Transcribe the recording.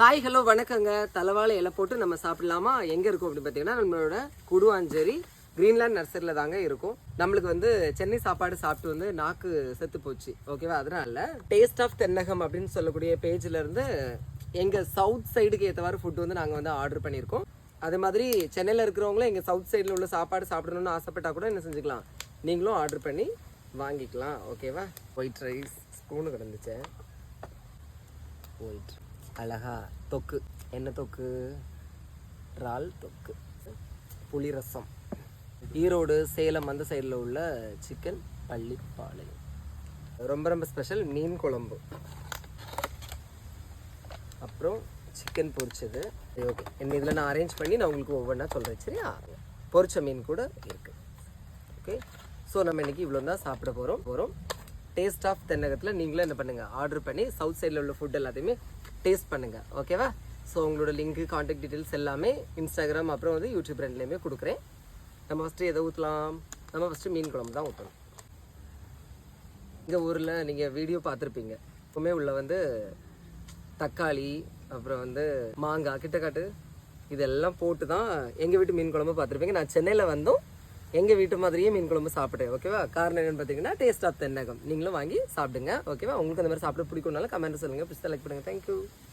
Hi hello வணக்கங்க. தலைவாழை இலை போட்டு நம்ம சாப்பிடலாமா? எங்கே இருக்கும் அப்படின்னு பார்த்தீங்கன்னா நம்மளோட குடுவாஞ்சேரி கிரீன்லேண்ட் நர்சரியில் தாங்க இருக்கும். நம்மளுக்கு வந்து சென்னை சாப்பாடு சாப்பிட்டு வந்து நாக்கு செத்து போச்சு. ஓகேவா அதனால டேஸ்ட் ஆஃப் தென்னகம் அப்படின்னு சொல்லக்கூடிய பேஜ்ல எங்கள் சவுத் சைடுக்கு ஏற்றவாறு ஃபுட் வந்து நாங்கள் வந்து ஆர்டர் பண்ணியிருக்கோம். அதே மாதிரி சென்னையில் இருக்கிறவங்களும் எங்கள் சவுத் சைடில் உள்ள சாப்பாடு சாப்பிடணும்னு ஆசைப்பட்டால் கூட என்ன செஞ்சுக்கலாம். நீங்களும் ஆர்டர் பண்ணி வாங்கிக்கலாம். ஓகேவா ஒயிட் ரைஸ் ஸ்பூனு கிடந்துச்சேன் ஒயிட் அழகா தொக்கு. என்ன தொக்கு? இறால் தொக்கு. புளி ரசம். ஈரோடு சேலம் அந்த சைடில் உள்ள சிக்கன் பள்ளிப்பாளையம். ரொம்ப ரொம்ப ஸ்பெஷல் மீன் குழம்பு. அப்புறம் சிக்கன் பொரிச்சது. ஓகே என்ன இதில் நான் அரேஞ்ச் பண்ணி நான் உங்களுக்கு ஒவ்வொன்றா சொல்கிறேன் சரியா? பொரிச்ச மீன் கூட இருக்குது ஓகே ஸோ நம்ம இன்றைக்கி இவ்வளோ தான் சாப்பிட போகிறோம் போகிறோம் டேஸ்ட் ஆஃப் தென்னகத்தில் நீங்களும் என்ன பண்ணுங்கள் ஆர்டர் பண்ணி சவுத் சைடில் உள்ள ஃபுட் எல்லாத்தையுமே டேஸ்ட் பண்ணுங்கள் ஓகேவா ஸோ உங்களோட லிங்க்கு காண்டாக்ட் டீட்டெயில்ஸ் எல்லாமே இன்ஸ்டாகிராம் அப்புறம் வந்து யூடியூப் ரெண்டுலேயுமே கொடுக்குறேன். நம்ம ஃபஸ்ட்டு எதை ஊற்றலாம் நம்ம ஃபஸ்ட்டு மீன் குழம்பு தான் ஊற்றணும் எங்கள் ஊரில் நீங்கள் வீடியோ பார்த்துருப்பீங்க. எப்பவுமே உள்ள வந்து தக்காளி அப்புறம் வந்து மாங்காய் கிட்டக்காட்டு இதெல்லாம் போட்டு தான் எங்கள் வீட்டு மீன் குழம்பு பார்த்துருப்பீங்க. நான் சென்னையில் வந்தோம் எங்கள் வீட்டு மாதிரியே மீன் குழம்பு சாப்பிட்டேன் ஓகேவா காரணம் என்னென்னு பார்த்தீங்கன்னா டேஸ்ட் ஆஃப் தென்னகம். நீங்களும் வாங்கி சாப்பிடுங்க ஓகேவா உங்களுக்கு அந்த மாதிரி சாப்பிட பிடிக்கும்னாலும் கமெண்ட் சொல்லுங்கள் பிடிச்சா லைக் பண்ணுங்கள் தேங்க்யூ